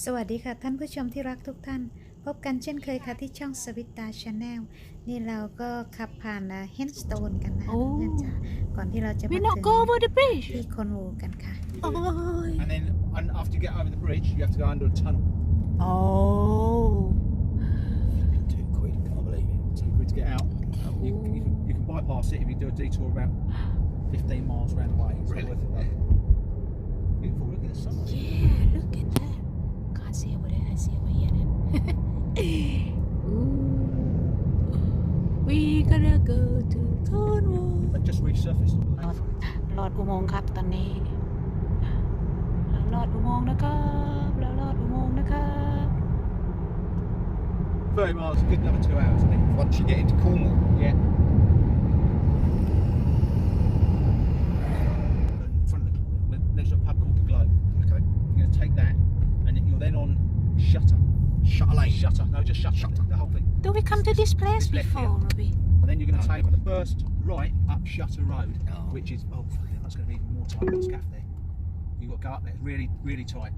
สวัสดีค่ะท่านผู้ชมที่รักทุกท่าน พบกันเช่นเคยค่ะที่ช่องสวิตตาชาแนลนี่เราก็ขับผ่านเฮนสโตนกันนะโอ้ เพื่อนจ๋าก่อนที่เราจะ We มา not ถึง go over the bridge. ที่คอนโวกันค่ะ Oh. And then and after you get over the bridge, you have to go under a tunnel. Oh. Two quid, can't believe it. Two quid to get out. You, you, can, you can bypass it if you do a detour about 15 miles around the way. It's really? worth it though. Beautiful, look at the sunlight. Yeah, look at We gonna go to Cornwall. They just resurfaced all รอ that. ดรอดอุโมงค์ครับตอนนี้เรารอดอุโมงค์นะครับเรารอดอุโมงค์นะครับ 30 miles, a good another two hours, I think. Once you get into Cornwall, Yeah. Shutter Lane. Shutter, no, just Shutter, Shutter. the whole thing. Do we come to this place It's before, here. Robbie? And then you're going to take the first right up Shutter Road, Oh. which is oh fucking that's going to be even more tight. Got a scaff there. You've got to go up there. It's really, really tight.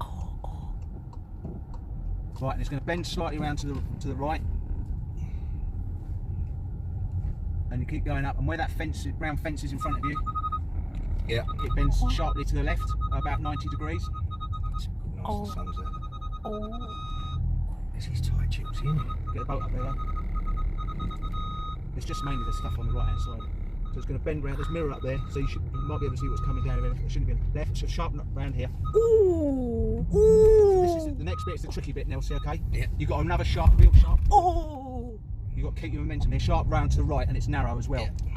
Oh, oh. Right, and it's going to bend slightly around to the to the right, and you keep going up. And where that fence, brown fence is in front of you, Yeah. it bends sharply to the left, about 90 degrees. Oh. the. Oh. This is tight chips, isn't it? Get the boat up there. Though. It's just mainly the stuff on the right hand side. So it's going to bend round. this mirror up there, so you, should, you might be able to see what's coming down. It shouldn't have been left. So sharpen up round here. Ooh. This is Ooh. the next bit. is the tricky bit, Nelsie. Okay. Yeah. You got another sharp, real sharp. Oh. You've got to keep your momentum here. Sharp round to the right, and it's narrow as well. Yeah.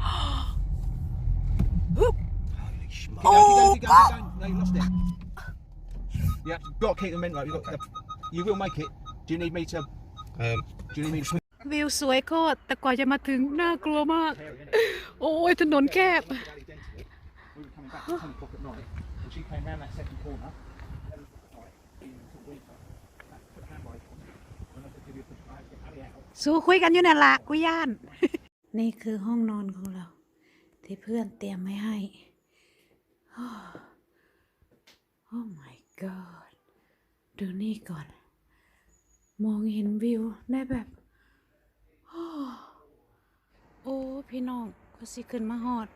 Holy schmuck. Keep going, keep going, Oh, keep going, keep going. No, you lost it. Yeah, you've got to keep the momentum. Right. You've got, you will make it. Do you need me to? Um, Do you need me to swing? วิวสวยโคตรแต่กว่าจะมาถึงน่ากลัวมาก โอ้ยถนนแคบ We were coming back at 10 o'clock at night, and she came round that second corner. 11 o'clock at night, in the winter. Put the handbrake on, and I said, "Give you a push, I had to get Abby out." สู้คุยกันอยู่นั่นละกูย่าน นี่คือห้องนอนของเรา ที่เพื่อนเตรียมไว้ให้ โอ้ my god ดูนี่ก่อน มองเห็นวิวได้แบบโอ้พี่น้องก็สิขึ้นมาฮอด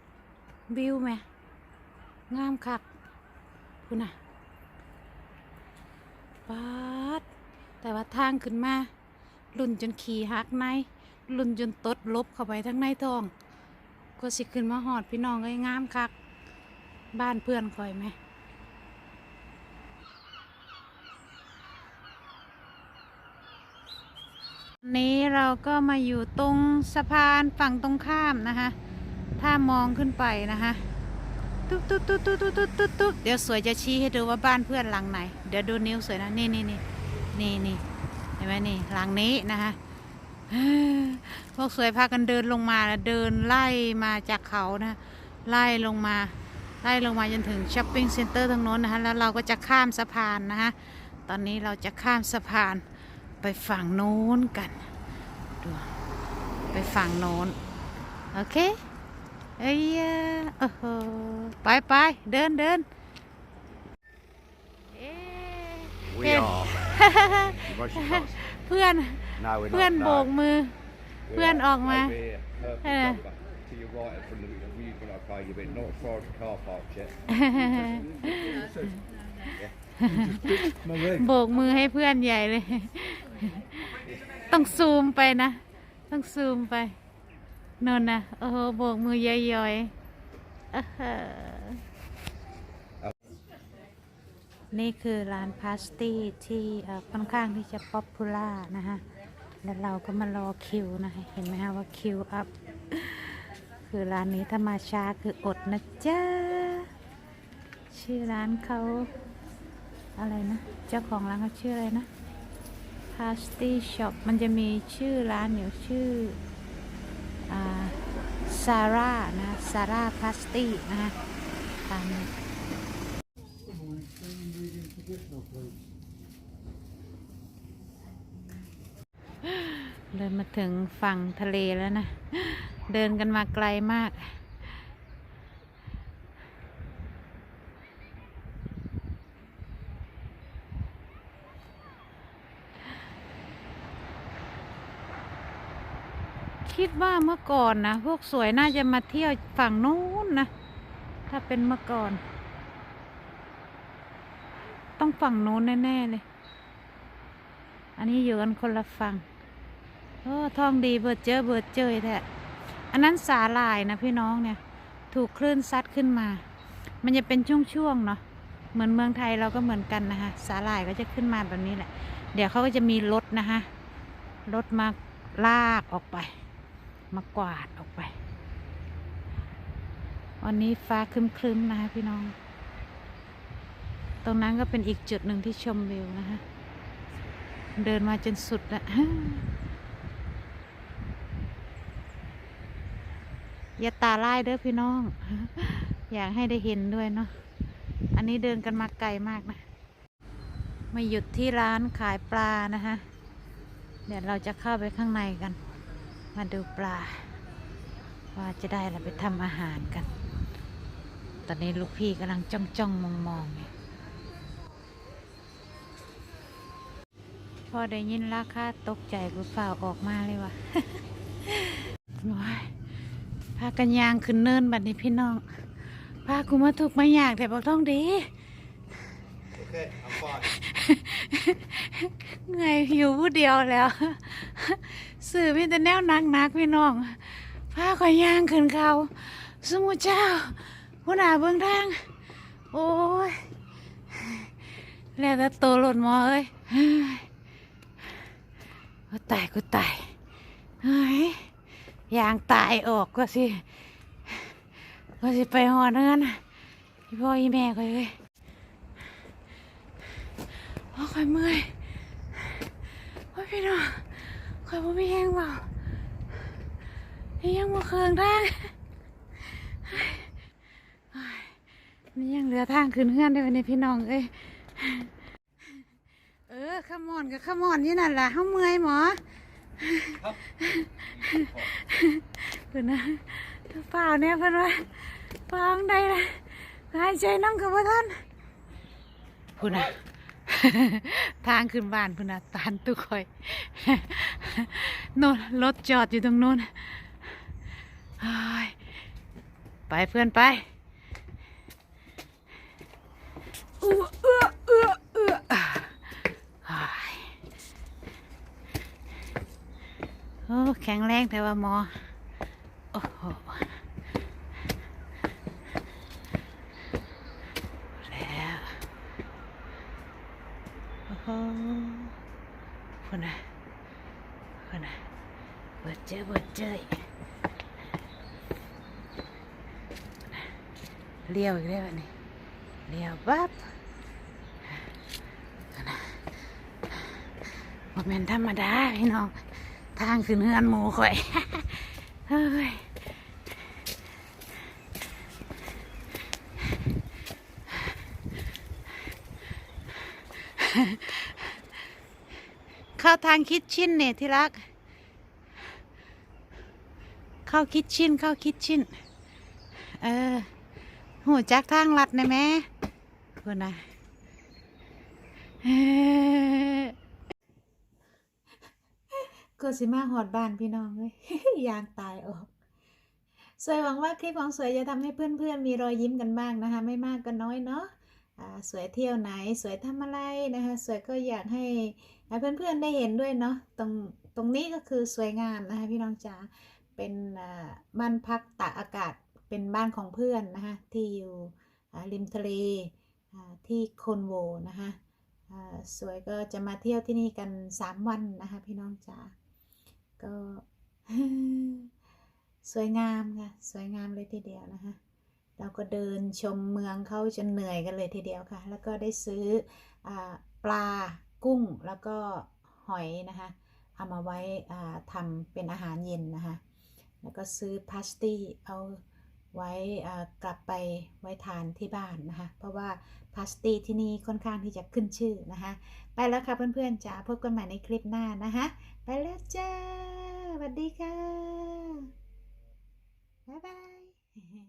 วิวแหมงามคักคุณน่ะปาดแต่ว่าทางขึ้นมาลุ่นจนขี่หักในลุ่นจนตดลบเข้าไปทั้งในท้อง ก็สิขึ้นมาหอดพี่น้องก็งามคัก บ้านเพื่อนคอยไหม นนี้เราก็มาอยู่ตรงสะพานฝั่งตรงข้ามนะคะ ถ้ามองขึ้นไปนะคะตุ๊บตุ๊บตุ๊บตุ๊บตุ๊บตุ๊บตุ๊บตุ๊บเดี๋ยวสวยจะชี้ให้ดูว่าบ้านเพื่อนหลังไหน เดี๋ยวดูนิ้วสวยนะ นี่นี่นี่นี่นี่เห็นไหมนี่หลังนี้นะคะพวกสวยพากันเดินลงมาเดินไล่มาจากเขานะไล่ลงมาไล่ลงมาจนถึงช้อปปิ้งเซ็นเตอร์ทางโน้นนะคะแล้วเราก็จะข้ามสะพานนะคะตอนนี้เราจะข้ามสะพาน ไปฝั่งโน้นกันดูไปฝั่งโน้น โอเคเอ้ยโอ้โหไปไปเดินเดินเอ๊ะ we Yeah. are. Motion pass. เพื่อน No, we're เพื่อน not. โบก no. มือ We เพื่อน are ออกมา over here. Purple Yeah. jumper. To your right from the view can okay, you've been not as far as the car park yet. โบกมือให้เพื่อนใหญ่เลย ต้องซูมไปนะ ต้องซูมไปนนนะโอ้โหโบกมือย้อยๆอื้อหือนี่คือร้านพาสตี้ที่ค่อนข้างที่จะป๊อปปูล่านะคะแล้วเราก็มารอคิวนะเห็นไหมคะว่าคิวอัพ คือร้านนี้ถ้ามาช้าคืออดนะจ๊ะ ชื่อร้านเขาอะไรนะ เจ้าของร้านเขาชื่ออะไรนะ Pasty Shop มันจะมีชื่อร้านอยู่ชื่อซาร่านะซาร่าพาสตี้นะตามนี้เดินมาถึงฝั่งทะเลแล้วนะ เดินกันมาไกลมาก คิดว่าเมื่อก่อนนะ พวกสวยน่าจะมาเที่ยวฝั่งนู้นนะ ถ้าเป็นเมื่อก่อน ต้องฝั่งนู้นแน่ ๆ เลย อันนี้อยู่กันคนละฝั่งโอ้ทองดีเบิดเจอเบิดเจยแท้อันนั้นสาหร่ายนะพี่น้องเนี่ย ถูกคลื่นซัดขึ้นมา มันจะเป็นช่วงๆเนาะเหมือนเมืองไทยเราก็เหมือนกันนะคะสาหร่ายก็จะขึ้นมาแบบนี้แหละ เดี๋ยวเขาก็จะมีรถนะคะรถมาลากออกไป มากวาดออกไป วันนี้ฟ้าครึ้มๆนะคะพี่น้อง ตรงนั้นก็เป็นอีกจุดหนึ่งที่ชมวิวนะคะเดินมาจนสุดและอย่าตาลายเด้อพี่น้อง อยากให้ได้เห็นด้วยเนาะ อันนี้เดินกันมาไกลมากนะ มาหยุดที่ร้านขายปลานะคะ เดี๋ยวเราจะเข้าไปข้างในกัน มาดูปลา ว่าจะได้เราไปทำอาหารกัน ตอนนี้ลูกพี่กำลังจ้องจ้องมองมองๆอยู่พอได้ยินราคาตกใจกูฝ่าวออกมาเลยว่ะว้ายพากันยางขึ้นเนินบัดนี้พี่น้อง พากูมาถูกมาอยากแต่บอกต้องดี Okay, I'm fine. ไงหิวผู้เดียวแล้ว สื่อมีแต่แนวหนักนักพี่น้องพาข่อยย่างขึ้นเขาสมุเจ้าหัวหน้าเบื้องทาง โอ้ย แล้วแต่โตหล่นมอเอ้ยกูตายกูตายเฮ้ยยางตายออกก็สิก็สิไปหอดเงินพี่พ่ออีแม่ก็เลยโอ้ยข่อยเมื่อยโอ้ยพี่น้อง ข่อยบ่มีแห้งเปล่ายังบ่เคืองทางนี่ยังเหลือทางขึ้นเฮือนได้วันนี้พี่น้องเอ้ยเออขมอนกับขมอนนี่นั่นล่ะเฮาเมื่อยหมอเพิ่นนะเปล่าเนี่ยเพิ่นว่าเปล่าจั่งใดล่ะหายใจน้ำกับว่าท่านพุ่นน่ะ ทางขึ้นบ้านพุ่นนะตานตุกอยโน่นรถจอดอยู่ตรงโน้นไปเพื่อนไปอื้เอื้อเอื้อเอื้อโอ้แข็งแรงแต่ว่าหมอ โอ้โห แล้ว โอ้โหคนน่ะ คนนะเบิดเจอเบิดเจยเลี้ยวอีกแล้วนนี้เลี้ยวปั๊บนน่ะบ่แม่นธรรมดาพี่น้อง ทางขึ้นเฮือนหมูข่อยเฮ้ย เข้าทางคิดชินเนี่ยที่รัก เข้าคิดชินเข้าคิดชินเออหูจักทางลัดนะแม่คุณนะก็สิมาหอดบ้านพี่น้องเลยยางตายออก สวยหวังว่าคลิปของสวยจะทำให้เพื่อนๆมีรอยยิ้มกันบ้างนะคะ ไม่มากก็น้อยเนาะ สวยเที่ยวไหนสวยทำอะไรนะคะ สวยก็อยากให้เพื่อนๆได้เห็นด้วยเนาะตรงตรงนี้ก็คือสวยงามนะคะพี่น้องจ๋าเป็นบ้านพักตากอากาศเป็นบ้านของเพื่อนนะคะที่อยู่ริมทะเลที่โคนโวนะคะสวยก็จะมาเที่ยวที่นี่กัน 3 วันนะคะพี่น้องจ๋าก็สวยงามค่ะสวยงามเลยทีเดียวนะคะ เราก็เดินชมเมืองเขาจนเหนื่อยกันเลยทีเดียวค่ะ แล้วก็ได้ซื้ออปลากุ้งแล้วก็หอยนะคะ เอามาไว้ทำเป็นอาหารเย็นนะคะ แล้วก็ซื้อพาสตี้เอาไว้กลับไปไว้ทานที่บ้านนะคะ เพราะว่าพาสตี้ที่นี่ค่อนข้างที่จะขึ้นชื่อนะคะ ไปแล้วค่ะเพื่อนๆจ๋าพบกันใหม่ในคลิปหน้านะคะ ไปแล้วจ้าสวัสดีค่ะ บ๊ายบาย